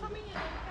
що мені?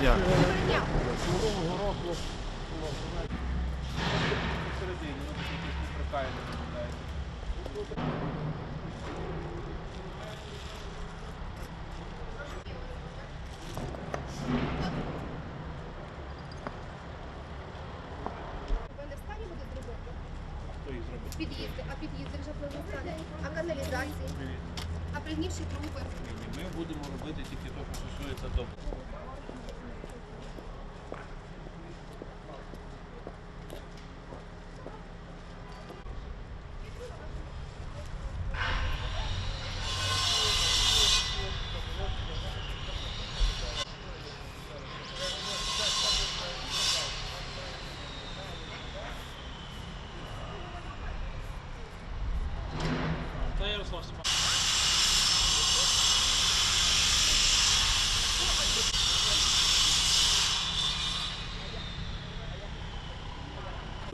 Дня. Під'їзди, а під'їзди вже не а каналізації, а пригнівші труби. Ми будемо робити тільки те, що стосується дому.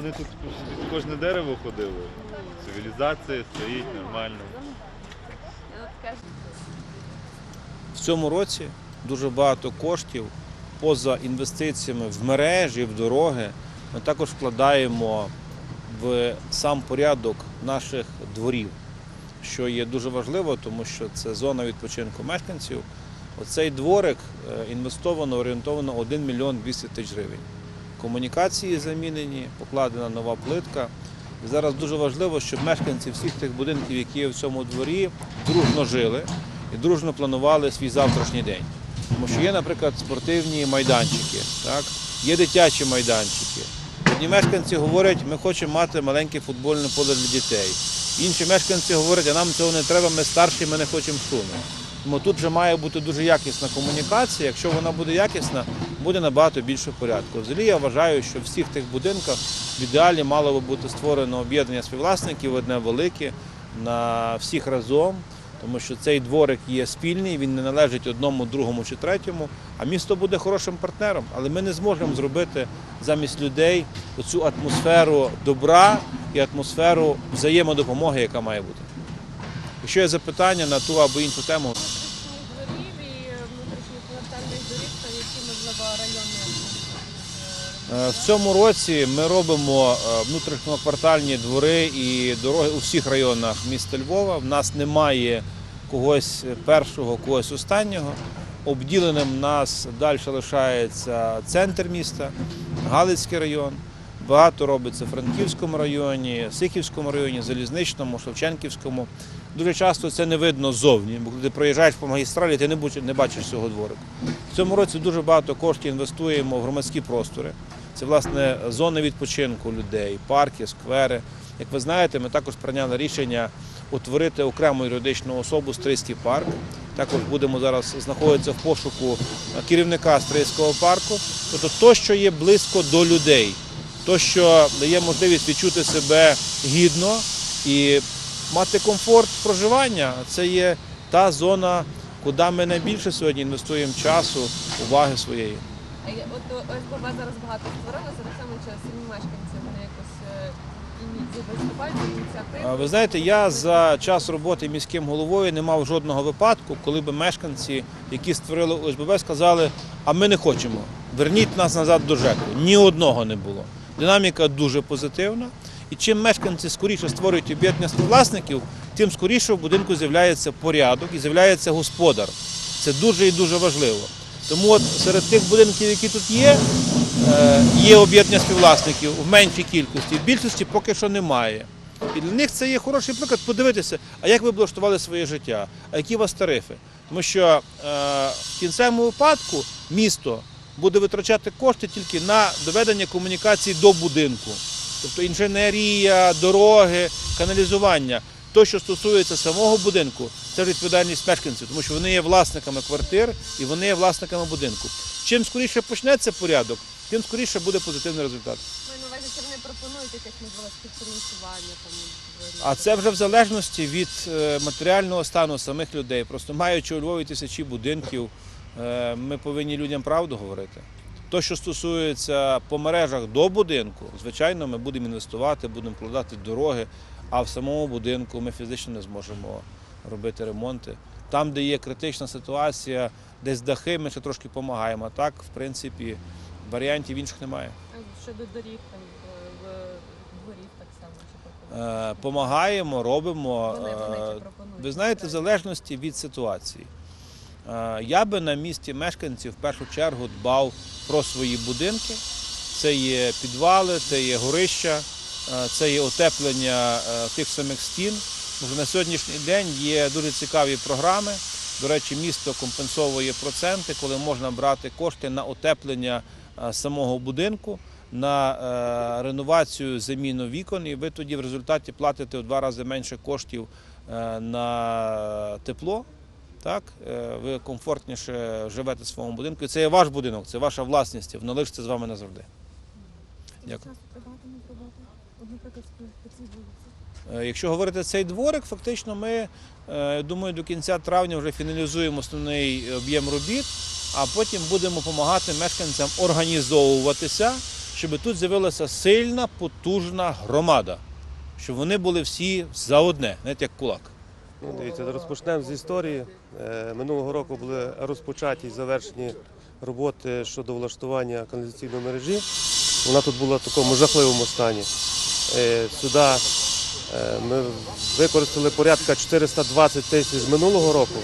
Вони тут кожне дерево ходили. Цивілізація стоїть нормально. В цьому році дуже багато коштів поза інвестиціями в мережі, в дороги. Ми також вкладаємо в сам порядок наших дворів, що є дуже важливо, тому що це зона відпочинку мешканців. Оцей дворик е, інвестовано, орієнтовано 1 мільйон 200 тисяч гривень. Комунікації замінені, покладена нова плитка. Зараз дуже важливо, щоб мешканці всіх тих будинків, які є в цьому дворі, дружно жили і дружно планували свій завтрашній день. Тому що є, наприклад, спортивні майданчики, так? є дитячі майданчики. Одні мешканці говорять, ми хочемо мати маленьке футбольне поле для дітей. Інші мешканці говорять, а нам цього не треба, ми старші, ми не хочемо шуму. Тому тут вже має бути дуже якісна комунікація. Якщо вона буде якісна, буде набагато більше порядку. Взагалі я вважаю, що в всіх тих будинках в ідеалі мало би бути створено об'єднання співвласників, одне велике, на всіх разом. Тому що цей дворик є спільний, він не належить одному, другому чи третьому, а місто буде хорошим партнером. Але ми не зможемо зробити замість людей оцю атмосферу добра і атмосферу взаємодопомоги, яка має бути. Якщо є запитання на ту або іншу тему, дворів і внутрішніх квартальних доріг, то можливо. Е, В цьому році ми робимо е, внутрішньоквартальні двори і дороги у всіх районах міста Львова. В нас немає когось першого, когось останнього. Обділеним нас далі лишається центр міста, Галицький район. Багато робиться в Франківському районі, Сихівському районі, Залізничному, Шевченківському. Дуже часто це не видно ззовні, бо коли ти проїжджаєш по магістралі, ти не бачиш- цього дворику. В цьому році дуже багато коштів інвестуємо в громадські простори. Це власне зони відпочинку людей, парки, сквери. Як ви знаєте, ми також прийняли рішення утворити окрему юридичну особу Стрийський парк. Також будемо зараз знаходитися в пошуку керівника Стрийського парку. Тобто то, що є близько до людей, то, що дає можливість відчути себе гідно і мати комфорт проживання, це є та зона, куди ми найбільше сьогодні інвестуємо часу, уваги своєї. От ОСББ зараз багато створилося, так само самі мешканці вони якось е. Ви знаєте, я за час роботи міським головою не мав жодного випадку, коли б мешканці, які створили ОСББ, сказали, а ми не хочемо, верніть нас назад до ЖЕКу. Ні одного не було. Динаміка дуже позитивна. І чим мешканці скоріше створюють об'єднання співвласників, тим скоріше в будинку з'являється порядок і з'являється господар. Це дуже і дуже важливо. Тому от серед тих будинків, які тут є, е, є об'єднання співвласників в меншій кількості, в більшості поки що немає. І для них це є хороший приклад подивитися, а як ви облаштували своє життя, а які у вас тарифи. Тому що е, в кінцевому випадку місто буде витрачати кошти тільки на доведення комунікації до будинку. Тобто інженерія, дороги, каналізування. То, що стосується самого будинку, це відповідальність мешканців, тому що вони є власниками квартир і вони є власниками будинку. Чим скоріше почнеться порядок, тим скоріше буде позитивний результат. На увазі, чи вони пропонують якесь можливо співфінансування там? А це вже в залежності від е, матеріального стану самих людей. Просто маючи у Львові тисячі будинків, ми повинні людям правду говорити. То, що стосується по мережах до будинку, звичайно, ми будемо інвестувати, будемо вкладати дороги, а в самому будинку ми фізично не зможемо робити ремонти. Там, де є критична ситуація, десь дахи, ми ще трошки допомагаємо. А так, в принципі, варіантів інших немає. Щодо доріг там в, в дворів так само чи? Е, Помагаємо, робимо. Вони, вони Е? Ви знаєте, в залежності від ситуації. Е, Я би на місці мешканців в першу чергу дбав про свої будинки. Це є підвали, це є горища, е, це є утеплення е, тих самих стін. Тому на сьогоднішній день є дуже цікаві програми. До речі, місто компенсовує проценти, коли можна брати кошти на утеплення самого будинку, на реновацію, заміну вікон, і ви тоді в результаті платите в два рази менше коштів на тепло. Так, Е, ви комфортніше живете в своєму будинку. І це є ваш будинок, це ваша власність, воно лишиться з вами назавжди. Дякую. Е, Якщо говорити цей дворик, фактично ми, е, думаю, до кінця травня вже фіналізуємо основний об'єм робіт, а потім будемо допомагати мешканцям організовуватися щоб тут з'явилася сильна, потужна громада, щоб вони були всі за одне, навіть як кулак. Ну, дивіться, розпочнемо з історії. Е, Минулого року були розпочаті і завершені роботи щодо влаштування каналізаційної мережі. Вона тут була в такому жахливому стані. Е, Сюди е, ми використали порядка 420 тисяч минулого року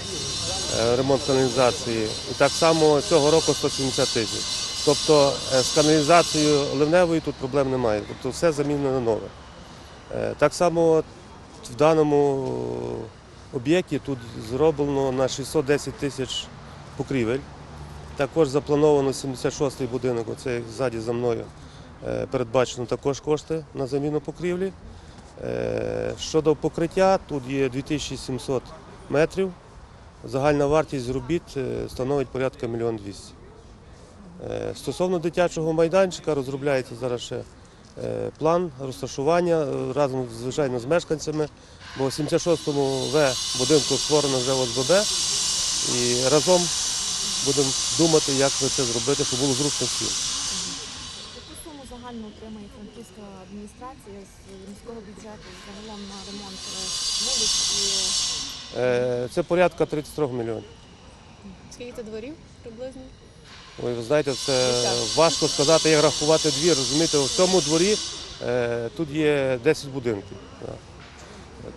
ремонт каналізації, і так само цього року 170 тисяч. Тобто з каналізацією ливневою тут проблем немає. Тобто все замінено на нове. Так само в даному об'єкті тут зроблено на 610 тисяч покрівель. Також заплановано 76-й будинок, оце ззаді за мною. е, Передбачено також кошти на заміну покрівлі. Е, Щодо покриття, тут є 2700 метрів. Загальна вартість робіт е, становить порядка 1 мільйон 200. Е, Стосовно дитячого майданчика розробляється зараз ще план розташування е, разом, звичайно, з мешканцями, бо в 76-му В будинку створено вже ОСББ і разом будемо думати, як це зробити, щоб було зручно всім. Яку суму загально отримає франківська адміністрація з міського бюджету загалом на ремонт е, вулиць і Е, Це порядка 33 мільйонів. Скільки це дворів приблизно? Ви знаєте, це важко сказати, як рахувати двір. Розумієте, в цьому дворі е, тут є 10 будинків. Так.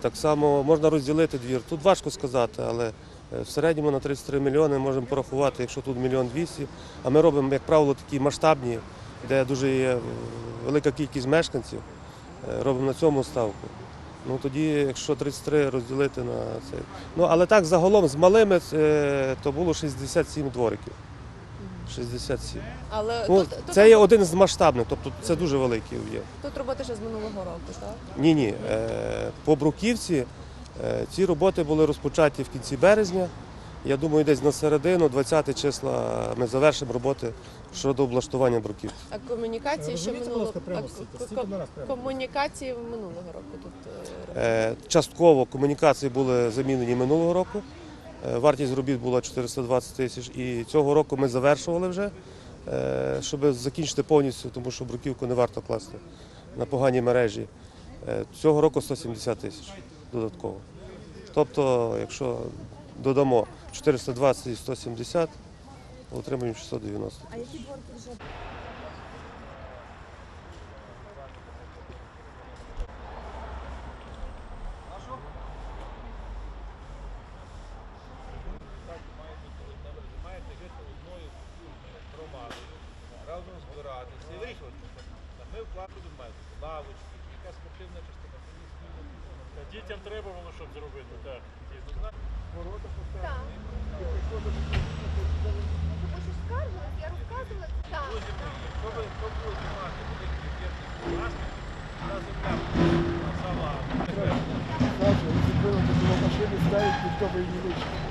Так само можна розділити двір. Тут важко сказати, але е, в середньому на 33 мільйони можемо порахувати, якщо тут мільйон 200. А ми робимо, як правило, такі масштабні, де дуже є велика кількість мешканців. Е, Робимо на цьому ставку. Ну тоді, якщо 33 розділити на це. Ну але так загалом з малими то було 67 двориків. 67. Але Ну, тут, тут, це є один з масштабних, тобто це дуже великий об'єм. тут роботи ще з минулого року, так? Ні, ні. е, По Бруківці е, ці роботи були розпочаті в кінці березня. Я думаю, десь на середину, 20 числа, ми завершимо роботи щодо облаштування Бруківки. А комунікації ще минулого комунікації минулого року тут е, Е, Частково комунікації були замінені минулого року. Е, Вартість робіт була 420 тисяч. І цього року ми завершували вже, е, щоб закінчити повністю, тому що бруківку не варто класти на поганій мережі. Е, Цього року 170 тисяч додатково. Тобто, якщо додамо 420 і 170, отримаємо 690. а збиратися і вирішувати. Ми вкладемо маємо лавочки, яка спортивна частина. Дітям треба було, щоб зробити. Так. Так. Ну, тому що скаржилась, я розказувала. Так, так. Якщо ви хто буде мати великий об'єкт власників, та земля сама. Саша, если было бы машины ставить, никто бы и не вышел.